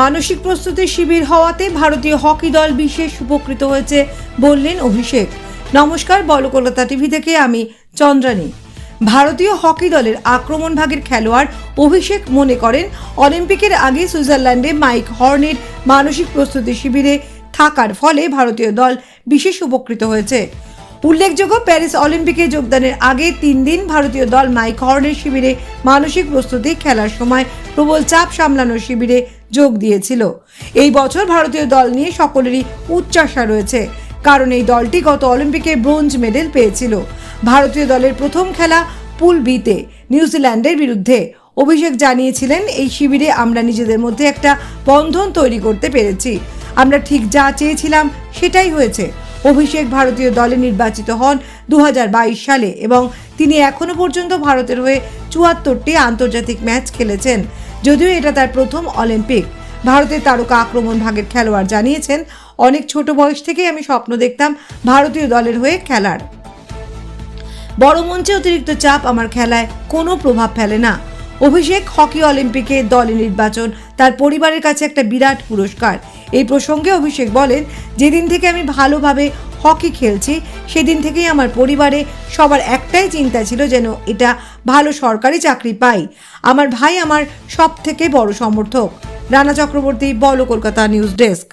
মানসিক প্রস্তুতি শিবির হওয়াতে ভারতীয় হকি দল বিশেষ উপকৃত হয়েছে বললেন অভিষেক। নমস্কার বল কলকাতা টিভি থেকে আমি চন্দ্রানী। ভারতীয় হকি দলের আক্রমণ ভাগের খেলোয়াড় অভিষেক মনে করেন, অলিম্পিকের আগে সুইজারল্যান্ডে মাইক হর্নের মানসিক প্রস্তুতি শিবিরে থাকার ফলে ভারতীয় দল বিশেষ উপকৃত হয়েছে। উল্লেখযোগ্য প্যারিস অলিম্পিকে যোগদানের আগে তিন দিন ভারতীয় দল মাইক হর্নের শিবিরে মানসিক প্রস্তুতি খেলার সময় প্রবল চাপ সামলানোর শিবিরে যোগ দিয়েছিল। এই বছর ভারতীয় দল নিয়ে সকলেরই উচ্চাসা রয়েছে, কারণ এই দলটি গত অলিম্পিকে ব্রোঞ্জ মেডেল পেয়েছিল। ভারতীয় দলের প্রথম খেলা পুল বিতে, নিউজিল্যান্ডের বিরুদ্ধে। অভিষেক জানিয়েছিলেন, এই শিবিরে আমরা নিজেদের মধ্যে একটা বন্ধন তৈরি করতে পেরেছি। আমরা ঠিক যা চেয়েছিলাম সেটাই হয়েছে। অভিষেক ভারতীয় দলে নির্বাচিত হন দু হাজার বাইশ সালে এবং তিনি এখনও পর্যন্ত ভারতের হয়ে চুয়াত্তরটি আন্তর্জাতিক ম্যাচ খেলেছেন। যদিও এটা তার প্রথম অলিম্পিক। ভারতের তারকা আক্রমণ ভাগের খেলোয়াড় জানিয়েছেন, অনেক ছোট বয়স থেকেই আমি স্বপ্ন দেখতাম ভারতীয় দলের হয়ে খেলার। বড় মঞ্চে অতিরিক্ত চাপ আমার খেলায় কোনো প্রভাব ফেলে না। অভিষেক হকি অলিম্পিকে দলে নির্বাচন, তার পরিবারের কাছে একটা বিরাট পুরস্কার। এই প্রসঙ্গে অভিষেক বলেন, যেদিন থেকে আমি ভালোভাবে হকি খেলছি, সেদিন থেকেই আমার পরিবারে সবার একটাই চিন্তা ছিল যেন এটা ভালো সরকারি চাকরি পাই। আমার ভাই আমার সব থেকে বড় সমর্থক। রানা চক্রবর্তী, বল কলকাতা নিউজ ডেস্ক।